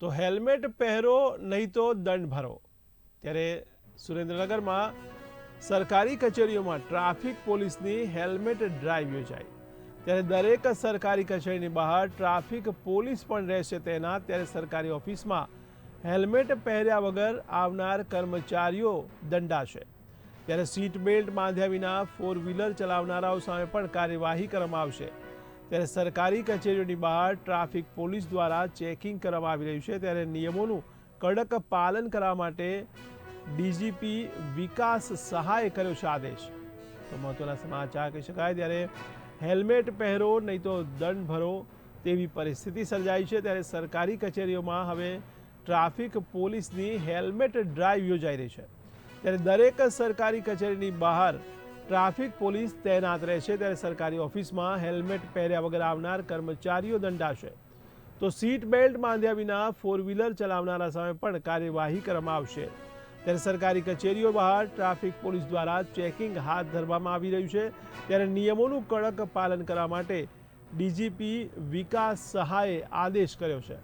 તો હેલ્મેટ પહેરો, નહીં તો દંડ ભરો. ત્યારે સુરેન્દ્રનગરમાં સરકારી કચેરીઓમાં ટ્રાફિક પોલીસની હેલ્મેટ ડ્રાઈવ યોજાઈ. ત્યારે દરેક સરકારી કચેરીની બહાર ટ્રાફિક પોલીસ પણ રહેશે તેના, ત્યારે સરકારી ઓફિસમાં હેલ્મેટ પહેર્યા વગર આવનાર કર્મચારીઓ દંડાશે. ત્યારે સીટ બેલ્ટ બાંધ્યા વિના ફોર વ્હીલર ચલાવનારાઓ સામે પણ કાર્યવાહી કરવામાં આવશે. ત્યારે સરકારી કચેરીઓની બહાર ટ્રાફિક પોલીસ દ્વારા ચેકિંગ કરવામાં આવી રહ્યું છે. ત્યારે નિયમોનું કડક પાલન કરવા માટે ડીજીપી વિકાસ સહાયે કર્યો છે આદેશ. તો મહત્વના સમાચાર કહી શકાય, ત્યારે હેલ્મેટ પહેરો નહીં તો દંડ ભરો તેવી પરિસ્થિતિ સર્જાઈ છે. ત્યારે સરકારી કચેરીઓમાં હવે ટ્રાફિક પોલીસની હેલ્મેટ ડ્રાઈવ યોજાઈ રહી છે. ત્યારે દરેક સરકારી કચેરીની બહાર ટ્રાફિક પોલીસ તૈનાત રહેશે ત્યારે સરકારી ઓફિસમાં હેલ્મેટ પહેર્યા વગર આવનાર કર્મચારીઓ દંડાશે. તો સીટ બેલ્ટ બાંધ્યા વિના ફોર વ્હીલર ચલાવનારા સામે પણ કાર્યવાહી કરવામાં આવશે. ત્યારે સરકારી કચેરીઓ બહાર ટ્રાફિક પોલીસ દ્વારા ચેકિંગ હાથ ધરવામાં આવી રહ્યું છે. ત્યારે નિયમોનું કડક પાલન કરવા માટે ડીજીપી વિકાસ સહાયે આદેશ કર્યો છે.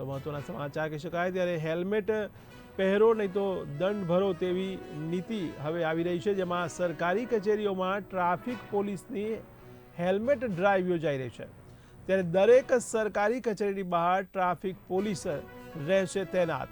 તો મહત્વના સમાચાર કહી શકાય ત્યારે હેલ્મેટ પહેરો નહીં તો દંડ ભરો તેવી નીતિ હવે આવી રહી છે, જેમાં સરકારી કચેરીઓમાં ટ્રાફિક પોલીસની હેલ્મેટ ડ્રાઈવ યોજાઈ રહી છે. ત્યારે દરેક સરકારી કચેરીની બહાર ટ્રાફિક પોલીસ રહેશે તૈનાત.